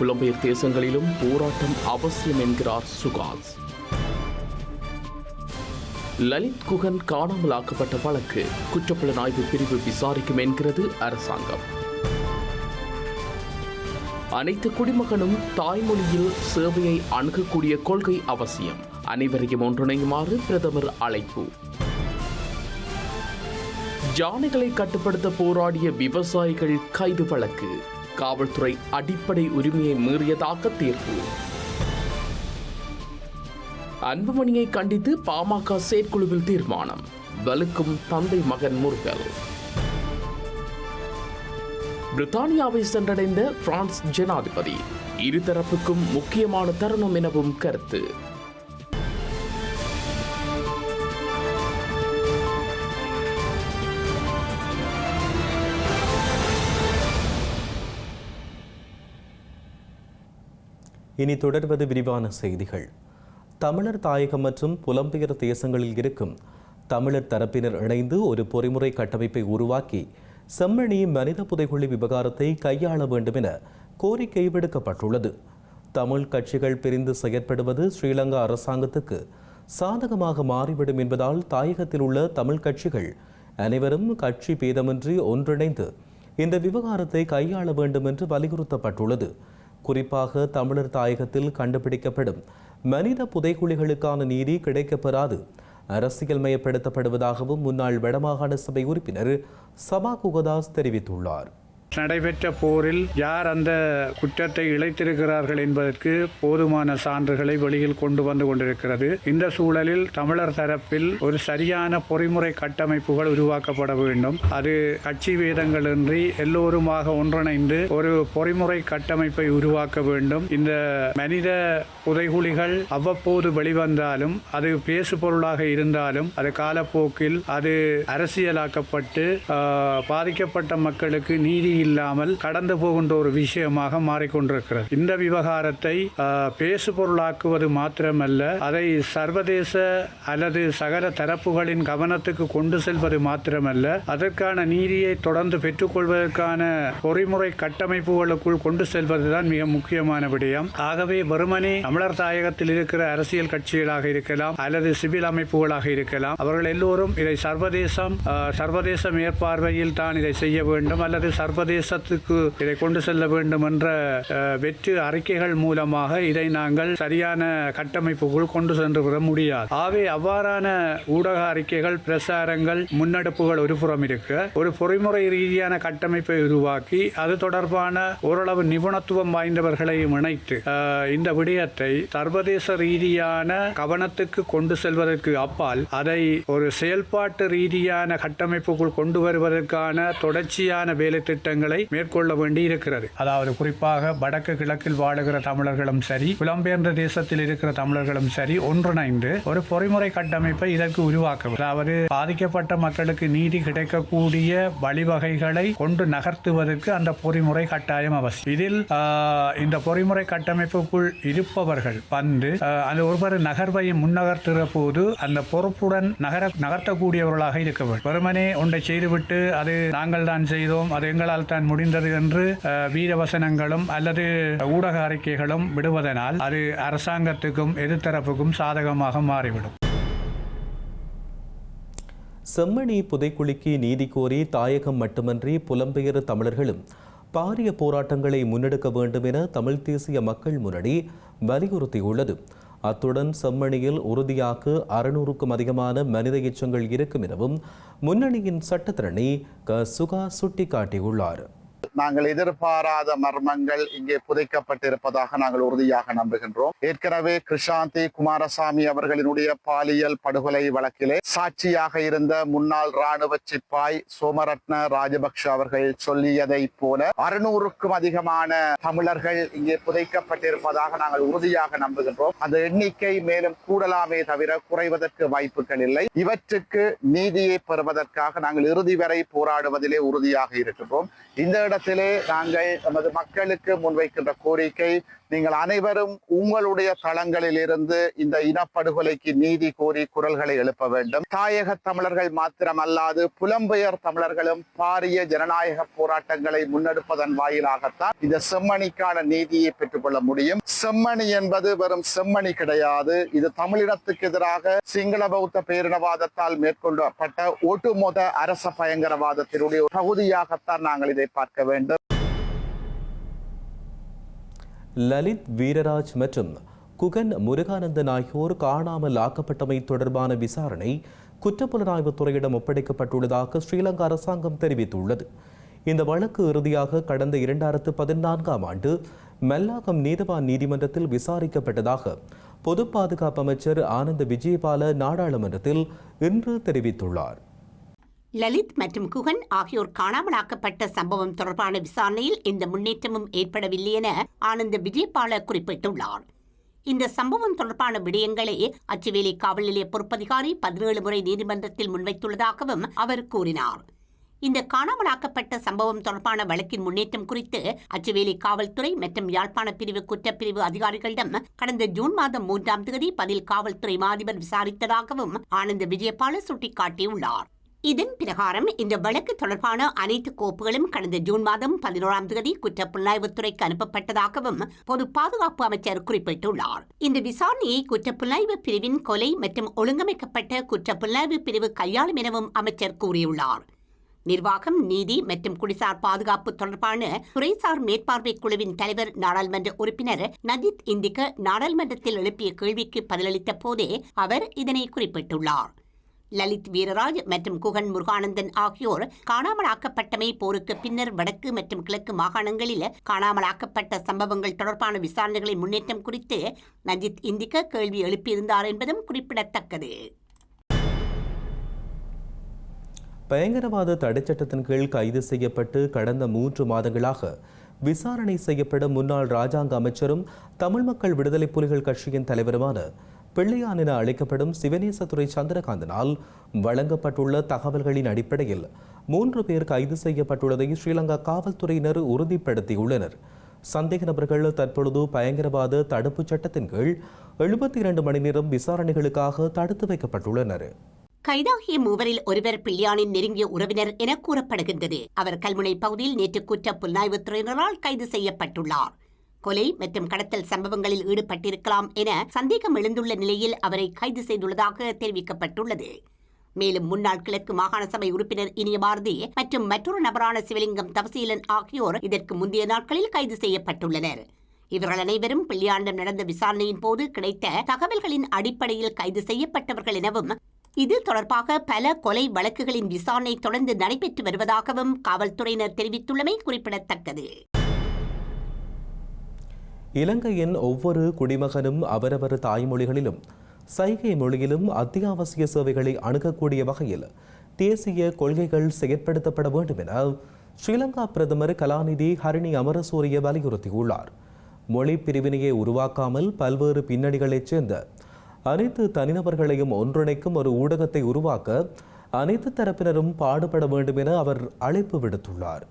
புலம்பெயர் தேசங்களிலும் போராட்டம் அவசியம் என்கிறார் சுகாஸ். லலித் குகன் காணாமல் ஆக்கப்பட்ட வழக்கு குற்றப்புலனாய்வு பிரிவு விசாரிக்கும் என்கிறது அரசாங்கம். அனைத்து குடிமகனும் தாய்மொழியில் சேவையை அணுகக்கூடிய கொள்கை அவசியம். அனைவரையும் ஒன்றிணையுமாறு பிரதமர் அழைப்பு. யானைகளை கட்டுப்படுத்த போராடிய விவசாயிகள் கைது வழக்கு. காவல்துறை அடிப்படை உரிமையை மீறியதாக தீர்ப்பு. அன்புமணியை கண்டித்து பாமக செயற்குழுவில் தீர்மானம். வலுக்கும் தந்தை மகன் முருகல். பிரித்தானியாவை சென்றடைந்த பிரான்ஸ் ஜனாதிபதி. இருதரப்புக்கும் முக்கியமான தருணம் எனவும் கருத்து. இனி தொடர்வது விரிவான செய்திகள். தமிழர் தாயகம் மற்றும் புலம்பெயர் தேசங்களில் இருக்கும் தமிழர் தரப்பினர் இணைந்து ஒரு பொறிமுறை கட்டமைப்பை உருவாக்கி செம்மணி மனித புதைகுழி விவகாரத்தை கையாள வேண்டும் என கோரிக்கை விடுக்கப்பட்டுள்ளது தமிழ் கட்சிகள் பிரிந்து செயற்படுவது ஸ்ரீலங்கா அரசாங்கத்துக்கு சாதகமாக மாறிவிடும் என்பதால் தாயகத்தில் உள்ள தமிழ் கட்சிகள் அனைவரும் கட்சி பேதமின்றி ஒன்றிணைந்து இந்த விவகாரத்தை கையாள வேண்டும் என்று வலியுறுத்தப்பட்டுள்ளது. குறிப்பாக தமிழர் தாயகத்தில் கண்டுபிடிக்கப்படும் மனித புதைக்குழிகளுக்கான நீதி கிடைக்கப்பெறாது. அரசியல் மயப்படுத்தப்படுவதாகவும் முன்னாள் வடமாகாண சபை உறுப்பினர் சபா குகதாஸ் தெரிவித்துள்ளார். நடைபெற்ற போரில் யார் அந்த குற்றத்தை இழைத்திருக்கிறார்கள் என்பதற்கு போதுமான சான்றுகளை வெளியில் கொண்டு வந்து கொண்டிருக்கிறது. இந்த சூழலில் தமிழர் தரப்பில் ஒரு சரியான பொறிமுறை கட்டமைப்புகள் உருவாக்கப்பட வேண்டும். அது கட்சி வேதங்களின்றி எல்லோருமாக ஒன்றிணைந்து ஒரு பொறிமுறை கட்டமைப்பை உருவாக்க வேண்டும். இந்த மனித புதைகுழிகள் அவ்வப்போது வெளிவந்தாலும் அது பேசு பொருளாக இருந்தாலும் அது காலப்போக்கில் அது அரசியலாக்கப்பட்டு பாதிக்கப்பட்ட மக்களுக்கு நீதி இல்லாமல் கடந்து போகின்ற ஒரு விஷயமாக மாறிக்கொண்டிருக்கிறது. இந்த விவகாரத்தை பேசு பொருளாக்குவது மாத்திரமல்ல அதை சர்வதேச அல்லது சகல தரப்புகளின் கவனத்துக்கு கொண்டு செல்வது மாத்திரமல்ல அதற்கான நீதியை தொடர்ந்து பெற்றுக்கொள்வதற்கான பொறிமுறை கட்டமைப்புகளுக்குள் கொண்டு செல்வதுதான் மிக முக்கியமான விடயம். ஆகவே வெறுமனே தமிழர் தாயகத்தில் இருக்கிற அரசியல் கட்சிகளாக இருக்கலாம் அல்லது சிவில் அமைப்புகளாக இருக்கலாம் அவர்கள் எல்லோரும் இதை சர்வதேசம் ஆஹ், சர்வதேச மேற்பார்வையில் தான் இதை செய்ய வேண்டும் அல்லது சர்வதேச பிரதேசத்துக்கு இதை கொண்டு செல்ல வேண்டும் என்ற வெற்று அறிக்கைகள் மூலமாக இதை நாங்கள் சரியான கட்டமைப்புக்குள் கொண்டு சென்று விட முடியாது. ஆகவே அவ்வாறான ஊடக அறிக்கைகள் பிரசாரங்கள் முன்னெடுப்புகள் ஒரு புறம் இருக்க ஒரு பொறிமுறை ரீதியான கட்டமைப்பை உருவாக்கி அது தொடர்பான ஓரளவு நிபுணத்துவம் வாய்ந்தவர்களையும் இணைத்து இந்த விடயத்தை சர்வதேச ரீதியான கவனத்துக்கு கொண்டு செல்வதற்கு அப்பால் அதை ஒரு செயல்பாட்டு ரீதியான கட்டமைப்புக்குள் கொண்டு வருவதற்கான தொடர்ச்சியான வேலை திட்டங்கள் மேற்கொள்ள வேண்டி இருக்கிறது அதாவது குறிப்பாக வடக்கு கிழக்கில் வாழுகிற தமிழர்களும் சரி புலம்பெயர்ந்த தேசத்தில் இருக்கிற தமிழர்களும் சரி ஒன்றிணைந்து ஒரு பொறிமுறை கட்டமைப்பை இதற்கு உருவாக்க அதாவது பாதிக்கப்பட்ட மக்களுக்கு நீதி கிடைக்கக்கூடிய வழிவகைகளை கொண்டு நகர்த்துவதற்கு அந்த பொறிமுறை கட்டாயம் அவசியம். இதில் ஆஹ், இந்த பொறிமுறை கட்டமைப்புக்குள் இருப்பவர்கள் வந்து அந்த ஒருவர் நகர்வை முன்னகர்த்துகிற போது அந்த பொறுப்புடன் நகர நகர்த்தக்கூடியவர்களாக இருக்க வேண்டும். வெறுமனே ஒன்றை செய்துவிட்டு அது நாங்கள் தான் செய்தோம் அது எங்களால் தான் முடிந்தது என்று ஆஹ், வீரவசனங்களும் அல்லது ஊடக அறிக்கைகளும் விடுவதனால் அது அரசாங்கத்துக்கும் எதிர்த்தரப்புக்கும் சாதகமாக மாறிவிடும். செம்மணி புதைக்குழிக்கு நீதி கோரி தாயகம் மட்டுமன்றி புலம்பெயர் தமிழர்களும் பாரிய போராட்டங்களை முன்னெடுக்க வேண்டும் என தமிழ் தேசிய மக்கள் முன்னணி வலியுறுத்தியுள்ளது. அத்துடன் செம்மணியில் உறுதியாக அறுநூறுக்கும் அதிகமான மனித எச்சங்கள் இருக்கும் எனவும் முன்னணியின் சட்டத்திரணி க. சுகா சுட்டிக்காட்டியுள்ளார். நாங்கள் எதிர்பாராத மர்மங்கள் இங்கே புதைக்கப்பட்டிருப்பதாக நாங்கள் உறுதியாக நம்புகின்றோம். ஏற்கனவே கிருஷாந்தி குமாரசாமி அவர்களினுடைய பாலியல் படுகொலை வழக்கிலே சாட்சியாக இருந்த முன்னாள் ராணுவ சிப்பாய் சோமரத்ன ராஜபக்ஷ அவர்கள் சொல்லியதை போல அறுநூறுக்கும் அதிகமான தமிழர்கள் இங்கே புதைக்கப்பட்டிருப்பதாக நாங்கள் உறுதியாக நம்புகின்றோம். அந்த எண்ணிக்கை மேலும் கூடலாமே தவிர குறைவதற்கு வாய்ப்புகள் இல்லை. இவற்றுக்கு நீதியை பெறுவதற்காக நாங்கள் இறுதி வரை போராடுவதிலே உறுதியாக இருக்கின்றோம். இந்த இடத்தில் நாங்கள் நமது மக்களுக்கு முன்வைக்கின்ற கோரிக்கை நீங்கள் அனைவரும் உங்களுடைய தளங்களில் இருந்து இந்த இனப்படுகொலைக்கு நீதி கோரி குரல்களை எழுப்ப வேண்டும். தாயக தமிழர்கள் மாத்திரமல்லாது புலம்பெயர் தமிழர்களும் பாரிய ஜனநாயக போராட்டங்களை முன்னெடுப்பதன் வாயிலாகத்தான் இந்த செம்மணிக்கான நீதியை பெற்றுக்கொள்ள முடியும். செம்மணி என்பது வெறும் செம்மணி கிடையாது. இது தமிழினத்துக்கு எதிராக சிங்கள பௌத்த பேரினவாதத்தால் மேற்கொள்ளப்பட்ட ஒட்டுமொத்த அரச பயங்கரவாதத்தினுடைய பகுதியாகத்தான் நாங்கள் இதை பார்க்க வேண்டும். லலித் வீரராஜ் மற்றும் குகன் முருகானந்தன் ஆகியோர் காணாமல் ஆக்கப்பட்டமை தொடர்பான விசாரணை குற்றப்புலனாய்வுத் துறையிடம் ஒப்படைக்கப்பட்டுள்ளதாக ஸ்ரீலங்கா அரசாங்கம் தெரிவித்துள்ளது. இந்த வழக்கு இறுதியாக கடந்த இரண்டாயிரத்து பதினான்காம் ஆண்டு மெல்லாகம் நீதவான் நீதிமன்றத்தில் விசாரிக்கப்பட்டதாக பொது பாதுகாப்பு அமைச்சர் ஆனந்த விஜயபால நாடாளுமன்றத்தில் இன்று தெரிவித்துள்ளார். லலித் மற்றும் குகன் ஆகியோர் காணாமலாக்கப்பட்ட சம்பவம் தொடர்பான விசாரணையில் எந்த முன்னேற்றமும் ஏற்படவில்லை என ஆனந்த விஜயபால குறிப்பிட்டுள்ளார். இந்த சம்பவம் தொடர்பான விடயங்களை அச்சுவேலி காவல் நிலைய பொறுப்பதிகாரி பதினேழு முறை நீதிமன்றத்தில் முன்வைத்துள்ளதாகவும் அவர் கூறினார். இந்த காணாமலாக்கப்பட்ட சம்பவம் தொடர்பான வழக்கின் முன்னேற்றம் குறித்து அச்சுவேலி காவல்துறை மற்றும் யாழ்ப்பாண பிரிவு குற்றப்பிரிவு அதிகாரிகளிடம் கடந்த ஜூன் மாதம் மூன்றாம் தேதி பதில் காவல்துறை மாதிபர் விசாரித்ததாகவும் ஆனந்த விஜயபால சுட்டிக்காட்டியுள்ளார். இதன் பிரகாரம் இந்த வழக்கு தொடர்பான அனைத்து கோப்புகளும் கடந்த ஜூன் மாதம் பதினோராம் தேதி குற்ற புலனாய்வுத்துறைக்கு அனுப்பப்பட்டதாகவும் பொது பாதுகாப்பு அமைச்சர் குறிப்பிட்டுள்ளார். இந்த விசாரணையை குற்ற புலனாய்வு பிரிவின் கொலை மற்றும் ஒழுங்கமைக்கப்பட்ட குற்ற புலனாய்வு பிரிவு கையாளும் எனவும் அமைச்சர் கூறியுள்ளார். நிர்வாகம் நீதி மற்றும் குடிசார் பாதுகாப்பு தொடர்பான துறைசார் மேற்பார்வை குழுவின் தலைவர் நாடாளுமன்ற உறுப்பினர் நஜித் இந்திக்க நாடாளுமன்றத்தில் எழுப்பிய கேள்விக்கு பதிலளித்த போதே அவர் இதனை குறிப்பிட்டுள்ளார். லலித் வீரராஜ் மற்றும் குகன் முருகானந்தன் ஆகியோர் காணாமலாக்கப்பட்டமை போருக்கு பின்னர் வடக்கு மற்றும் கிழக்கு மாகாணங்களில் காணாமலாக்கப்பட்ட சம்பவங்கள் தொடர்பான விசாரணைகளின் முன்னேற்றம் குறித்து நஜித் இந்திக்க கேள்வி எழுப்பியிருந்தார் என்பதும் குறிப்பிடத்தக்கது. பயங்கரவாத தடைச்சட்டத்தின் கீழ் கைது செய்யப்பட்டு கடந்த மூன்று மாதங்களாக விசாரணை செய்யப்படும் முன்னாள் ராஜாங்க அமைச்சரும் தமிழ் மக்கள் விடுதலை புலிகள் கட்சியின் தலைவருமான பிள்ளையான் என அழைக்கப்படும் சிவநேசத்துறை சந்திரகாந்தனால் வழங்கப்பட்டுள்ள தகவல்களின் அடிப்படையில் மூன்று பேர் கைது செய்யப்பட்டுள்ளதை ஸ்ரீலங்கா காவல்துறையினர் உறுதிப்படுத்தியுள்ளனர். சந்தேக நபர்கள் தற்பொழுது பயங்கரவாத தடுப்புச் சட்டத்தின் கீழ் எழுபத்தி இரண்டு மணி நேரம் விசாரணைகளுக்காக தடுத்து வைக்கப்பட்டுள்ளனர். கைதாகிய மூவரில் ஒருவர் பிள்ளையானின் நெருங்கிய உறவினர் என கூறப்படுகின்றது. அவர் கல்முனை பகுதியில் நேற்று குற்ற புலனாய்வுத் துறையினரால் கைது செய்யப்பட்டுள்ளார். கொலை மற்றும் கடத்தல் சம்பவங்களில் ஈடுபட்டிருக்கலாம் என சந்தேகம் எழுந்துள்ள நிலையில் அவரை கைது செய்துள்ளதாக தெரிவிக்கப்பட்டுள்ளது. மேலும் முன்னாள் கிழக்கு மாகாண சபை உறுப்பினர் இனிய பாரதி மற்றும் மற்றொரு நபரான சிவலிங்கம் தவசீலன் ஆகியோர் இதற்கு முந்தைய நாட்களில் கைது செய்யப்பட்டுள்ளனர். இவர்கள் அனைவரும் பிள்ளையாண்டம் நடந்த விசாரணையின் போது கிடைத்த தகவல்களின் அடிப்படையில் கைது செய்யப்பட்டவர்கள் எனவும் இது தொடர்பாக பல கொலை வழக்குகளின் விசாரணை தொடர்ந்து நடைபெற்று வருவதாகவும் காவல்துறையினர் தெரிவித்துள்ளமை குறிப்பிடத்தக்கது. இலங்கையின் ஒவ்வொரு குடிமகனும் அவரவர் தாய்மொழிகளிலும் சைகை மொழியிலும் அத்தியாவசிய சேவைகளை அணுகக்கூடிய வகையில் தேசிய கொள்கைகள் செயற்படுத்தப்பட வேண்டும் என ஸ்ரீலங்கா பிரதமர் கலாநிதி ஹரிணி அமரசூரிய வலியுறுத்தியுள்ளார். மொழி பிரிவினையை உருவாக்காமல் பல்வேறு பின்னணிகளைச் சேர்ந்த அனைத்து தனிநபர்களையும் ஒன்றிணைக்கும் ஒரு ஊடகத்தை உருவாக்க அனைத்து தரப்பினரும் பாடுபட வேண்டும் என அவர் அழைப்பு விடுத்துள்ளார்.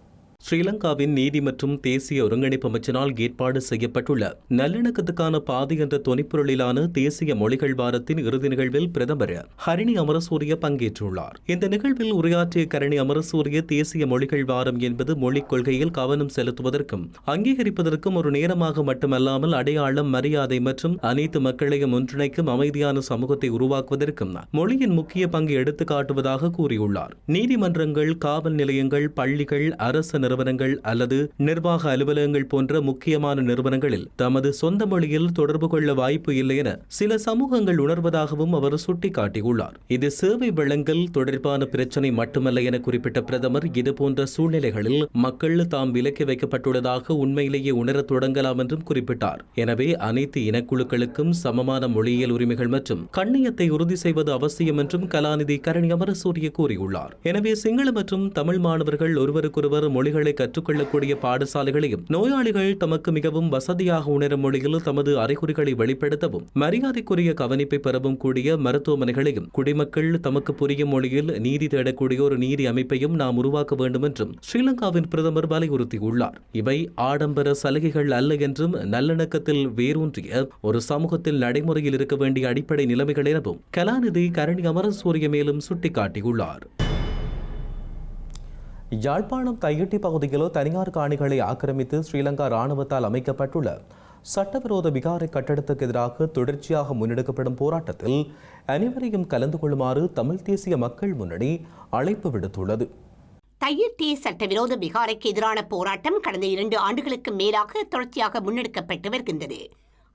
ஸ்ரீலங்காவின் நீதி மற்றும் தேசிய ஒருங்கிணைப்பு அமைச்சினால் ஏற்பாடு செய்யப்பட்டுள்ள நல்லிணக்கத்துக்கான பாதை என்ற தொனிப்பொருளிலான தேசிய மொழிகள் வாரத்தின் இறுதி நிகழ்வில் பிரதமர் ஹரிணி அமரசூரிய பங்கேற்றுள்ளார். இந்த நிகழ்வில் உரையாற்றிய கரணி அமரசூரிய தேசிய மொழிகள் வாரம் என்பது மொழிக் கொள்கையில் கவனம் செலுத்துவதற்கும் அங்கீகரிப்பதற்கும் ஒரு நேரமாக மட்டுமல்லாமல் அடையாளம் மரியாதை மற்றும் அனைத்து மக்களையும் ஒன்றிணைக்கும் அமைதியான சமூகத்தை உருவாக்குவதற்கும் மொழியின் முக்கிய பங்கு எடுத்துக்காட்டுவதாக கூறியுள்ளார். நீதிமன்றங்கள் காவல் நிலையங்கள் பள்ளிகள் அரசு நிறுவனங்கள் அல்லது நிர்வாக அலுவலகங்கள் போன்ற முக்கியமான நிறுவனங்களில் தமது சொந்த மொழியில் தொடர்பு கொள்ள வாய்ப்பு இல்லை என சில சமூகங்கள் உணர்வதாகவும் அவர் சுட்டிக்காட்டியுள்ளார். இது சேவை வழங்கல் தொடர்பான பிரச்சினை மட்டுமல்ல என குறிப்பிட்ட பிரதமர் இதுபோன்ற சூழ்நிலைகளில் மக்கள் தாம் விலக்கி வைக்கப்பட்டுள்ளதாக உண்மையிலேயே உணரத் தொடங்கலாம் என்றும் குறிப்பிட்டார். எனவே அனைத்து இனக்குழுக்களுக்கும் சமமான மொழியியல் உரிமைகள் மற்றும் கண்ணியத்தை உறுதி செய்வது அவசியம் என்றும் கலாநிதி கரணி அமரசூரிய கூறியுள்ளார். எனவே சிங்கள மற்றும் தமிழ் மாணவர்கள் ஒருவருக்கொருவர் மொழிகள் கற்றுக்கொள்ளக்கூடிய பாடசாலைகளையும் நோயாளிகள் தமக்கு மிகவும் வசதியாக உணரும் மொழியில் தமது அறிகுறிகளை வெளிப்படுத்தவும் மரியாதைக்குரிய கவனிப்பை பெறவும் கூடிய மருத்துவமனைகளையும் குடிமக்கள் தமக்கு புரியும் மொழியில் நீதி தேடக்கூடிய ஒரு நீதி அமைப்பையும் நாம் உருவாக்க வேண்டும் என்றும் ஸ்ரீலங்காவின் பிரதமர் வலியுறுத்தியுள்ளார். இவை ஆடம்பர சலுகைகள் அல்ல என்றும் நல்லிணக்கத்தில் வேரூன்றிய ஒரு சமூகத்தில் நடைமுறையில் இருக்க வேண்டிய அடிப்படை நிலைமைகள் எனவும் கலாநிதி கரணி அமரசூரிய மேலும் சுட்டிக்காட்டியுள்ளார். யாழ்ப்பாணம் தையிட்டி பகுதியில் தனியார் காணிகளை ஆக்கிரமித்து ஸ்ரீலங்கா ராணுவத்தால் அமைக்கப்பட்டுள்ள சட்டவிரோத விகாரை கட்டடத்துக்கு எதிராக தொடர்ச்சியாக முன்னெடுக்கப்படும் போராட்டத்தில் அனைவரையும் கலந்து கொள்ளுமாறு தமிழ் தேசிய மக்கள் முன்னணி அழைப்பு விடுத்துள்ளது. தையிட்டி சட்டவிரோத விகாரைக்கு எதிரான போராட்டம் கடந்த இரண்டு ஆண்டுகளுக்கு மேலாக தொடர்ச்சியாக முன்னெடுக்கப்பட்டு வருகின்றது.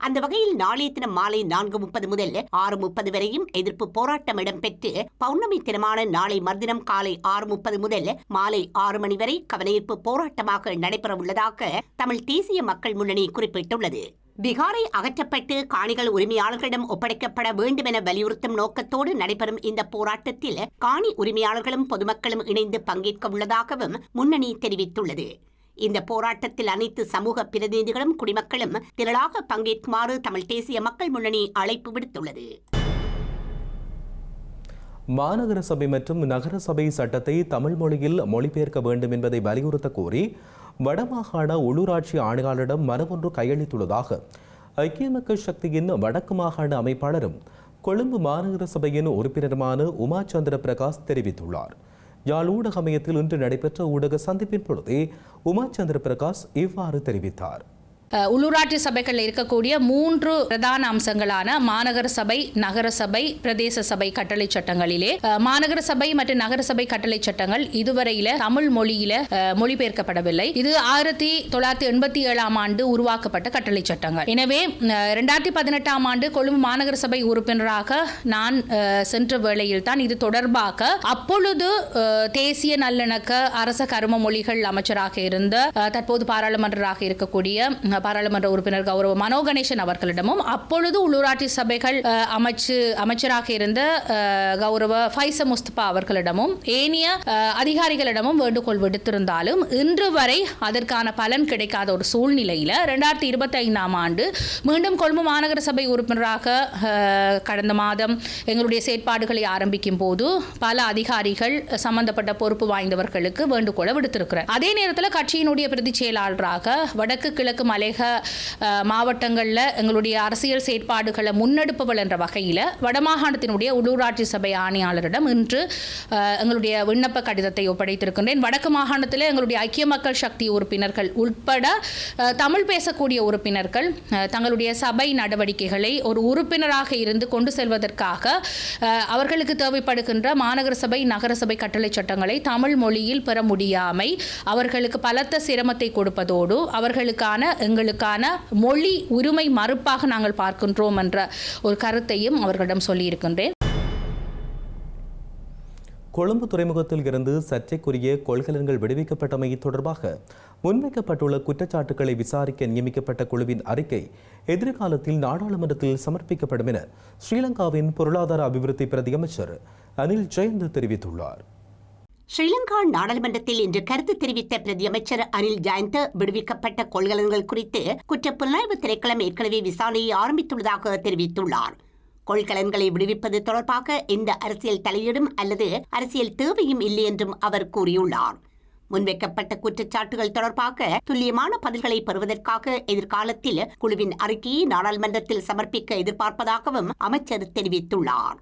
அந்த வகையில் நாளைய தினம் மாலை நான்கு முப்பது முதல் ஆறு முப்பது வரையும் எதிர்ப்பு போராட்டம் இடம்பெற்று பௌர்ணமி தினமான நாளை மறுதினம் காலை ஆறு முப்பது முதல் மாலை ஆறு மணி வரை கவனஈர்ப்பு போராட்டமாக நடைபெறவுள்ளதாக தமிழ் தேசிய மக்கள் முன்னணி குறிப்பிட்டுள்ளது. பீகாரை அகற்றப்பட்டு காணிகள் உரிமையாளர்களிடம் ஒப்படைக்கப்பட வேண்டும் என வலியுறுத்தும் நோக்கத்தோடு நடைபெறும் இந்த போராட்டத்தில் காணி உரிமையாளர்களும் பொதுமக்களும் இணைந்து பங்கேற்க உள்ளதாகவும் முன்னணி தெரிவித்துள்ளது. இந்த போராட்டத்தில் அனைத்து சமூக பிரதிநிதிகளும் குடிமக்களும் திரளாக பங்கேற்குமாறு தமிழ் தேசிய மக்கள் முன்னணி அழைப்பு விடுத்துள்ளது. மாநகர சபை மற்றும் நகர சபை சட்டத்தை தமிழ் மொழியில் மொழிபெயர்க்க வேண்டும் என்பதை வலியுறுத்த கோரி வடமாகாண உள்ளூராட்சி ஆணையாளரிடம் மரபொன்று கையளித்துள்ளதாக ஐக்கிய மக்கள் சக்தியின் வடக்கு மாகாண அமைப்பாளரும் கொழும்பு மாநகர சபையின் உறுப்பினருமான உமா சந்திர பிரகாஷ் தெரிவித்துள்ளார். யாழ் ஊடகமயத்தில் இன்று நடைபெற்ற ஊடக சந்திப்பின் பொழுதே உமா சந்திர பிரகாஷ் இவ்வாறு தெரிவித்தார். உள்ளூராட்சி சபைகளில் இருக்கக்கூடிய மூன்று பிரதான அம்சங்களான மாநகர சபை நகர சபை பிரதேச சபை கட்டளை சட்டங்களிலே மாநகர சபை மற்றும் நகர சபை கட்டளை சட்டங்கள் இதுவரையில தமிழ் மொழியில மொழிபெயர்க்கப்படவில்லை. இது ஆயிரத்தி தொள்ளாயிரத்தி எண்பத்தி ஏழாம் ஆண்டு உருவாக்கப்பட்ட கட்டளை சட்டங்கள். எனவே ரெண்டாயிரத்தி பதினெட்டாம் ஆண்டு கொழும்பு மாநகர சபை உறுப்பினராக நான் அஹ், சென்ற வேளையில் தான் இது தொடர்பாக அப்பொழுது தேசிய நல்லிணக்க அரச கரும மொழிகள் அமைச்சராக இருந்த தற்போது பாராளுமன்றராக இருக்கக்கூடிய பாராளுமன்ற உறுப்பினர் கௌரவ மனோ கணேசன் அவர்களிடமும் அப்பொழுது உள்ளூராட்சி சபைகள் அமைச்சு அமைச்சராக இருந்த கௌரவ ஃபைச முஸ்தபா அவர்களிடமும் ஏனைய அதிகாரிகளிடமும் வேண்டுகோள் விடுத்திருந்தாலும் இன்று வரை அதற்கான பலன் கிடைக்காத ஒரு சூழ்நிலையில் ரெண்டாயிரத்தி இருபத்தி ஐந்தாம் ஆண்டு மீண்டும் கொழும்பு மாநகர சபை உறுப்பினராக கடந்த மாதம் எங்களுடைய செயற்பாடுகளை ஆரம்பிக்கும் போது பல அதிகாரிகள் சம்பந்தப்பட்ட பொறுப்பு வாய்ந்தவர்களுக்கு வேண்டுகோளை விடுத்திருக்கிறார் அதே நேரத்தில் கட்சியினுடைய பிரதி செயலாளராக வடக்கு கிழக்கு மலை அஹ், மாவட்டங்களில் எங்களுடைய அரசியல் செயற்பாடுகளை முன்னெடுப்பவள் என்ற வகையில் வடமாகாணத்தினுடைய உள்ளூராட்சி சபை ஆணையாளரிடம் இன்று எங்களுடைய விண்ணப்ப கடிதத்தை ஒப்படைத்திருக்கின்றேன். வடக்கு மாகாணத்தில் எங்களுடைய ஐக்கிய மக்கள் சக்தி உறுப்பினர்கள் உட்பட தமிழ் பேசக்கூடிய உறுப்பினர்கள் தங்களுடைய சபை நடவடிக்கைகளை ஒரு உறுப்பினராக இருந்து கொண்டு செல்வதற்காக அவர்களுக்கு தேவைப்படுகின்ற மாநகர சபை நகரசபை கட்டளை சட்டங்களை தமிழ் மொழியில் பெற முடியாமை அவர்களுக்கு பலத்த சிரமத்தை கொடுப்பதோடு அவர்களுக்கான எங்களுக்கான மொழி உரிமை மறுப்பாக நாங்கள் பார்க்கின்றோம் என்ற ஒரு கருத்தையும் அவர்களிடம் சொல்லியிருக்கின்றேன். கொழும்பு துறைமுகத்தில் இருந்து சர்ச்சைக்குரிய கொள்கலன்கள் விடுவிக்கப்பட்டமை தொடர்பாக முன்வைக்கப்பட்டுள்ள குற்றச்சாட்டுகளை விசாரிக்க நியமிக்கப்பட்ட குழுவின் அறிக்கை எதிர்காலத்தில் நாடாளுமன்றத்தில் சமர்ப்பிக்கப்படும் என ஸ்ரீலங்காவின் பொருளாதார அபிவிருத்தி பிரதியமைச்சர் அனில் ஜெயந்த் தெரிவித்துள்ளார். ஸ்ரீலங்கா நாடாளுமன்றத்தில் இன்று கருத்து தெரிவித்த பிரதியமைச்சர் அனில் ஜயந்த விடுவிக்கப்பட்ட கொள்கலன்கள் குறித்து குற்றப்புலனாய்வு திணைக்களம் ஏற்கனவே விசாரணையை ஆரம்பித்துள்ளதாக தெரிவித்துள்ளார். கொள்கலன்களை விடுவிப்பது தொடர்பாக எந்த அரசியல் தலையீடும் அல்லது அரசியல் தேவையும் இல்லை என்றும் அவர் கூறியுள்ளார். முன்வைக்கப்பட்ட குற்றச்சாட்டுகள் தொடர்பாக துல்லியமான பதில்களை பெறுவதற்காக எதிர்காலத்தில் குழுவின் அறிக்கையை நாடாளுமன்றத்தில் சமர்ப்பிக்க எதிர்பார்ப்பதாகவும் அமைச்சர் தெரிவித்துள்ளார்.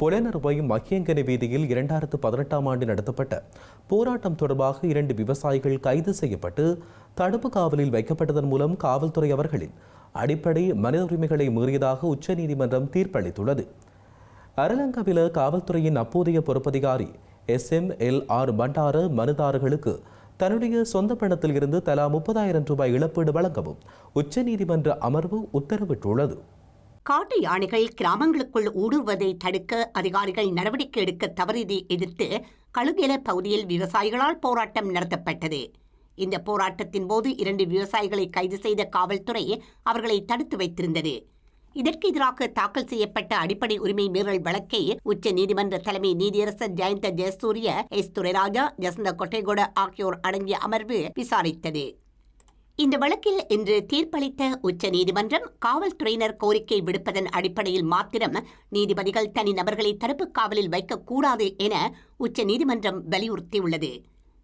புலனறுவை மகியங்கனை வீதியில் இரண்டாயிரத்து பதினெட்டாம் ஆண்டு நடத்தப்பட்ட போராட்டம் தொடர்பாக இரண்டு விவசாயிகள் கைது செய்யப்பட்டு தடுப்பு காவலில் வைக்கப்பட்டதன் மூலம் காவல்துறை அவர்களின் அடிப்படை மனித உரிமைகளை மீறியதாக உச்சநீதிமன்றம் தீர்ப்பளித்துள்ளது. அரலங்கவில காவல்துறையின் அப்போதைய பொறுப்பதிகாரி S M L R Bandara மனுதாரர்களுக்கு தன்னுடைய சொந்த பணத்தில் இருந்து தலா முப்பதாயிரம் ரூபாய் இழப்பீடு வழங்கவும் உச்சநீதிமன்ற அமர்வு உத்தரவிட்டுள்ளது. காட்டு யானைகள் கிராமங்களுக்குள் ஊடுருவதை தடுக்க அதிகாரிகள் நடவடிக்கை எடுக்க தவறியதை எதிர்த்து கழுகேல பகுதியில் விவசாயிகளால் போராட்டம் நடத்தப்பட்டது. இந்த போராட்டத்தின் போது இரண்டு விவசாயிகளை கைது செய்த காவல்துறை அவர்களை தடுத்து வைத்திருந்தது. இதற்கு எதிராக தாக்கல் செய்யப்பட்ட அடிப்படை உரிமை மீறல் வழக்கை உச்ச நீதிமன்ற தலைமை நீதியரசர் ஜெயந்த ஜெயசூரிய எஸ். துரைராஜா ஜசந்த கொட்டைகொட ஆகியோர் அடங்கிய அமர்வு விசாரித்தது. இந்த வழக்கில் இன்று தீர்ப்பளித்த உச்ச நீதிமன்றம் காவல்துறையினர் கோரிக்கை விடுப்பதன் அடிப்படையில் மாத்திரம் நீதிபதிகள் தனி நபர்களை தடுப்புக் காவலில் வைக்கக்கூடாது என உச்சநீதிமன்றம் வலியுறுத்தியுள்ளது.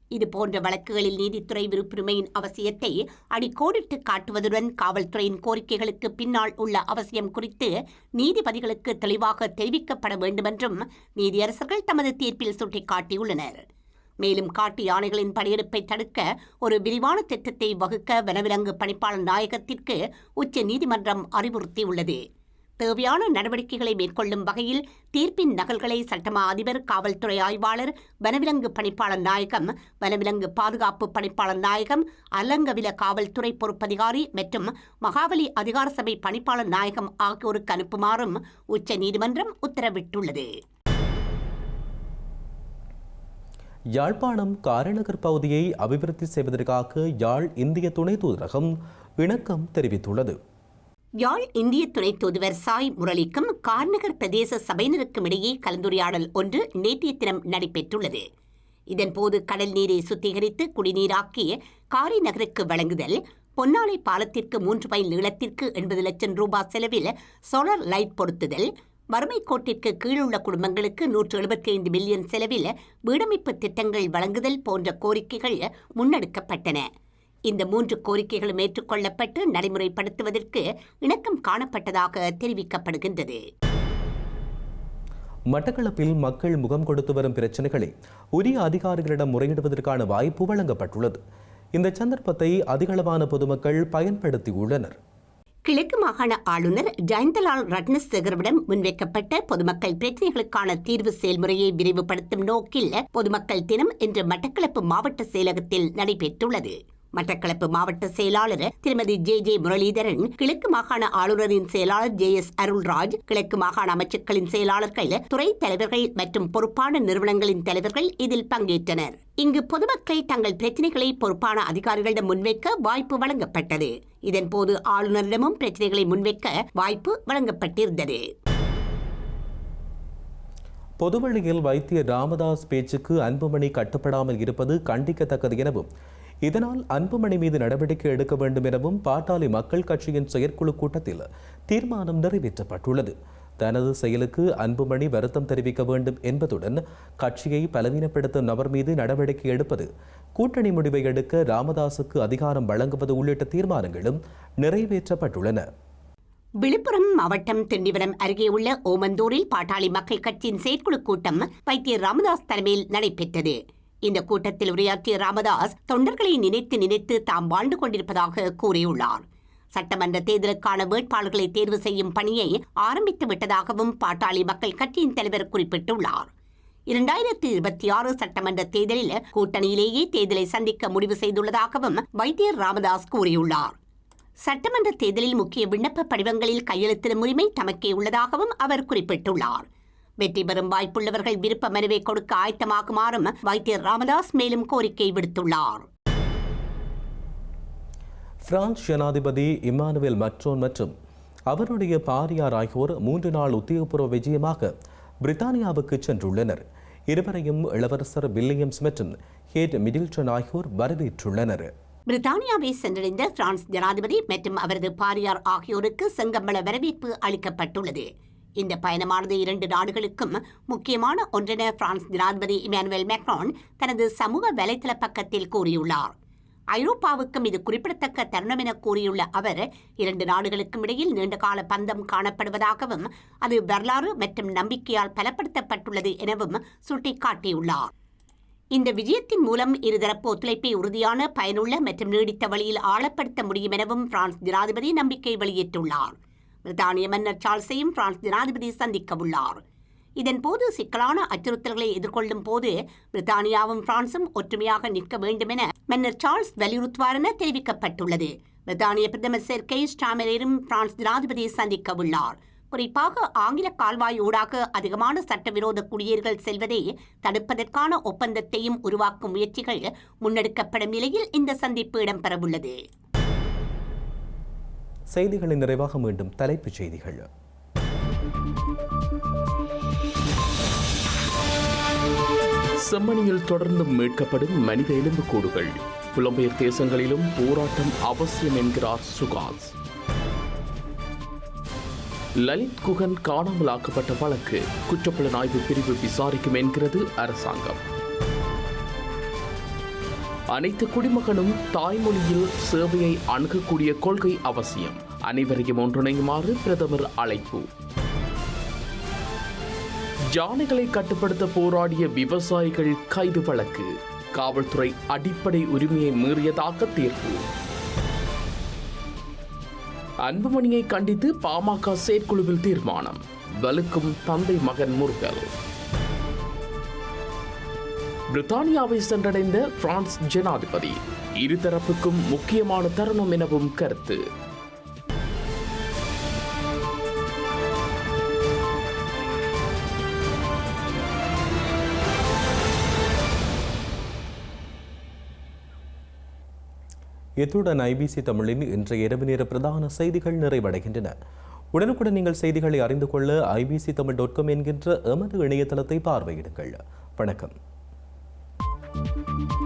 இதுபோன்ற வழக்குகளில் நீதித்துறை விருப்புரிமையின் அவசியத்தை அடிக்கோடிட்டு காட்டுவதுடன் காவல்துறையின் கோரிக்கைகளுக்கு பின்னால் உள்ள அவசியம் குறித்து நீதிபதிகளுக்கு தெளிவாக தெரிவிக்கப்பட வேண்டுமென்றும் நீதியரசர்கள் தமது தீர்ப்பில் சுட்டிக்காட்டியுள்ளனர். மேலும் காட்டு யானைகளின் படையெடுப்பை தடுக்க ஒரு விரிவான திட்டத்தை வகுக்க வனவிலங்கு பணிப்பாளர் நாயகத்திற்கு உச்ச நீதிமன்றம் அறிவுறுத்தியுள்ளது. தேவையான நடவடிக்கைகளை மேற்கொள்ளும் வகையில் தீர்ப்பின் நகல்களை சட்டமா அதிபர் காவல்துறை ஆய்வாளர் வனவிலங்கு பணிப்பாளர் நாயகம் வனவிலங்கு பாதுகாப்பு பணிப்பாளர் நாயகம் அலங்கவில காவல்துறை பொறுப்பதிகாரி மற்றும் மகாவலி அதிகார சபை பணிப்பாளர் நாயகம் ஆகியோருக்கு அனுப்புமாறும் உச்ச நீதிமன்றம் உத்தரவிட்டுள்ளது. யாழ்ப்பாணம் காரநகர் பகுதியை அபிவிருத்தி செய்வதற்காக யாழ் இந்திய துணை தூதரகம் இணக்கம் தெரிவித்துள்ளது. யாழ் இந்திய துணை தூதுவர் சாய் முரளிக்கும் கார்நகர் பிரதேச சபையினருக்கும் இடையே கலந்துரையாடல் ஒன்று நேற்றைய தினம் நடைபெற்றுள்ளது. இதன்போது கடல் நீரை சுத்திகரித்து குடிநீராக்கி காரி நகருக்கு வழங்குதல் பொன்னாலை பாலத்திற்கு மூன்று மைல் நீளத்திற்கு எண்பது லட்சம் ரூபாய் செலவில் சோலார் லைட் பொருத்துதல் வறுமை கோட்டிற்கு கீழுள்ள குடும்பங்களுக்கு நூற்று எழுபத்தி ஐந்து மில்லியன் செலவில் வீடமைப்பு திட்டங்கள் வழங்குதல் போன்ற கோரிக்கைகள் முன்னெடுக்கப்பட்டன. இந்த மூன்று கோரிக்கைகளும் ஏற்றுக்கொள்ளப்பட்டு நடைமுறைப்படுத்துவதற்கு இணக்கம் காணப்பட்டதாக தெரிவிக்கப்படுகின்றது. மட்டக்களப்பில் மக்கள் முகம் கொடுத்து வரும் பிரச்சனைகளை உரிய அதிகாரிகளிடம் முறையிடுவதற்கான வாய்ப்பு வழங்கப்பட்டுள்ளது. இந்த சந்தர்ப்பத்தை அதிகளவான பொதுமக்கள் பயன்படுத்தியுள்ளனர். கிழக்கு மாகாண ஆளுநர் ஜெயந்தலால் ரட்னசேகரவிடம் முன்வைக்கப்பட்ட பொதுமக்கள் பிரச்சினைகளுக்கான தீர்வு செயல்முறையை விரிவுபடுத்தும் நோக்கில் பொதுமக்கள் தினம் இன்று மட்டக்களப்பு மாவட்ட செயலகத்தில் நடைபெற்றுள்ளது. மட்டக்களப்பு மாவட்ட செயலாளர் திருமதி ஜே ஜே முரளிதரன் கிழக்கு மாகாண ஆளுநரின் செயலாளர் ஜே எஸ் அருள்ராஜ் கிழக்கு மாகாண அமைச்சர்களின் செயலாளர்கள் துறை தலைவர்கள் மற்றும் பொறுப்பான நிறுவனங்களின் தலைவர்கள் இதில் பங்கேற்றனர். இங்கு பொதுமக்கள் தங்கள் பிரச்சினைகளை பொறுப்பான அதிகாரிகளிடம் முன்வைக்க வாய்ப்பு வழங்கப்பட்டது. இதன்போது ஆளுநரிடமும் பிரச்சனைகளை முன்வைக்க வாய்ப்பு வழங்கப்பட்டிருந்தது. பொதுவெளியில் வைத்திய ராமதாஸ் பேச்சுக்கு அன்புமணி கட்டுப்படாமல் இருப்பது கண்டிக்கத்தக்கது எனவும் இதனால் அன்புமணி மீது நடவடிக்கை எடுக்க வேண்டும் எனவும் பாட்டாளி மக்கள் கட்சியின் செயற்குழு கூட்டத்தில் தீர்மானம் நிறைவேற்றப்பட்டுள்ளது. தனது செயலுக்கு அன்புமணி வருத்தம் தெரிவிக்க வேண்டும் என்பதுடன் கட்சியை பலவீனப்படுத்தும் நபர் மீது நடவடிக்கை எடுப்பது கூட்டணி முடிவை எடுக்க ராமதாசுக்கு அதிகாரம் வழங்குவது உள்ளிட்ட தீர்மானங்களும் நிறைவேற்றப்பட்டுள்ளன. விழுப்புரம் மாவட்டம் திண்டிவனம் அருகே உள்ள ஓமந்தூரில் பாட்டாளி மக்கள் கட்சியின் செயற்குழு கூட்டம் வைத்தியர் ராமதாஸ் தலைமையில் நடைபெற்றது. இந்த கூட்டத்தில் உரையாற்றிய ராமதாஸ் தொண்டர்களை நினைத்து நினைத்து தாம் வாழ்ந்து கொண்டிருப்பதாக கூறியுள்ளார். சட்டமன்ற தேர்தலுக்கான வேட்பாளர்களை தேர்வு செய்யும் பணியை ஆரம்பித்து விட்டதாகவும் பாட்டாளி மக்கள் கட்சியின் தலைவர் குறிப்பிட்டுள்ளார். இரண்டாயிரத்தி இருபத்தி ஆறு சட்டமன்ற தேர்தலில் கூட்டணியிலேயே தேர்தலை சந்திக்க முடிவு செய்துள்ளதாகவும் வைத்தியர் ராமதாஸ் கூறியுள்ளார். சட்டமன்ற தேர்தலில் முக்கிய விண்ணப்ப படிவங்களில் கையெழுத்திடும் உரிமை தமக்கே உள்ளதாகவும் அவர் குறிப்பிட்டுள்ளார். வெற்றி பெறும் வாய்ப்புள்ளவர்கள் விருப்ப மனுவை கொடுக்க ஆயத்தமாகுமாறும் வைத்தியர் ராமதாஸ் மேலும் கோரிக்கை விடுத்துள்ளார். பிரான்ஸ் ஜனாதிபதி இம்மானுவேல் மக்ரோன் மற்றும் அவருடைய பாரியார் ஆகியோர் மூன்று நாள் உத்தியோகபூர்வ விஜயமாக பிரித்தானியாவுக்கு சென்றுள்ளனர். இருவரையும் இளவரசர் வில்லியம்ஸ் மற்றும் ஹேட் மிடில்டன் ஆகியோர் வரவேற்றுள்ளனர். பிரித்தானியாவை சென்றடைந்த பிரான்ஸ் ஜனாதிபதி மற்றும் அவரது பாரியார் ஆகியோருக்கு செங்கம்பள வரவேற்பு அளிக்கப்பட்டுள்ளது. இந்த பயணமானது இரண்டு நாடுகளுக்கும் முக்கியமான ஒன்றென பிரான்ஸ் ஜனாதிபதி இமானுவேல் மேக்ரான் தனது சமூக வலைதள பக்கத்தில் கூறியுள்ளார். ஐரோப்பாவுக்கும் இது குறிப்பிடத்தக்க தருணம் என கூறியுள்ள அவர் இரண்டு நாடுகளுக்கும் இடையில் நீண்டகால பந்தம் காணப்படுவதாகவும் அது வரலாறு மற்றும் நம்பிக்கையால் பலப்படுத்தப்பட்டுள்ளது எனவும் சுட்டிக்காட்டியுள்ளார். இந்த விஜயத்தின் மூலம் இருதரப்பு ஒத்துழைப்பை உறுதியான பயனுள்ள மற்றும் நீடித்த வழியில் ஆழப்படுத்த முடியும் எனவும் பிரான்ஸ் ஜனாதிபதி நம்பிக்கை வெளியிட்டுள்ளார். பிரித்தானிய மன்னர் சார்ல்ஸையும் பிரான்ஸ் ஜனாதிபதி சந்திக்க உள்ளார் இதன்போது சிக்கலான அச்சுறுத்தல்களை எதிர்கொள்ளும் போது பிரித்தானியாவும் பிரான்சும் ஒற்றுமையாக நிற்க வேண்டும் என மன்னர் சார்ல்ஸ் வலியுறுத்துவார் என தெரிவிக்கப்பட்டுள்ளது. பிரித்தானிய பிரதமர் சேர்க்கை கெய் ஸ்டாமரையும் பிரான்ஸ் ஜனாதிபதியை சந்திக்க உள்ளார் குறிப்பாக ஆங்கில கால்வாய் ஊடாக அதிகமான சட்டவிரோத குடியேறிகள் செல்வதை தடுப்பதற்கான ஒப்பந்தத்தையும் உருவாக்கும் முயற்சிகள் முன்னெடுக்கப்படும் நிலையில் இந்த சந்திப்பு இடம்பெறவுள்ளது. செய்திகளின் நிறைவாக மீண்டும் தலைப்புச் செய்திகள். செம்மணியில் தொடர்ந்து மீட்கப்படும் மனித எலும்புக்கூடுகள். புலம்பெயர் தேசங்களிலும் போராட்டம் அவசியம் என்கிறார் சுகாஸ். லலித் குகன் காணாமலாக்கப்பட்ட வழக்கு குற்றப்புலனாய்வு பிரிவு விசாரிக்கும் என்கிறது அரசாங்கம். அனைத்து குடிமகனும் தாய்மொழியில் சேவையை அணுகக்கூடிய கொள்கை அவசியம். அனைவரையும் ஒன்றிணையுமாறு பிரதமர் அழைப்பு. யானைகளை கட்டுப்படுத்த போராடிய விவசாயிகள் கைது வழக்கு. காவல்துறை அடிப்படை உரிமையை மீறியதாக தீர்ப்பு. அன்புமணியை கண்டித்து பாமக செயற்குழுவில் தீர்மானம். வலுக்கும் தந்தை மகன் முருகல். பிரித்தானியாவை சென்றடைந்த பிரான்ஸ் ஜனாதிபதி. இருதரப்புக்கும் முக்கியமான தருணம் எனவும் கருத்து. இத்துடன் ஐபிசி தமிழின் இன்றைய இரவு நேர பிரதான செய்திகள் நிறைவடைகின்றன. உடனுக்குடன் நீங்கள் செய்திகளை அறிந்து கொள்ள ஐபிசி தமிழ் டாட் காம் என்கின்ற எமது இணையதளத்தை பார்வையிடுங்கள். வணக்கம். thank you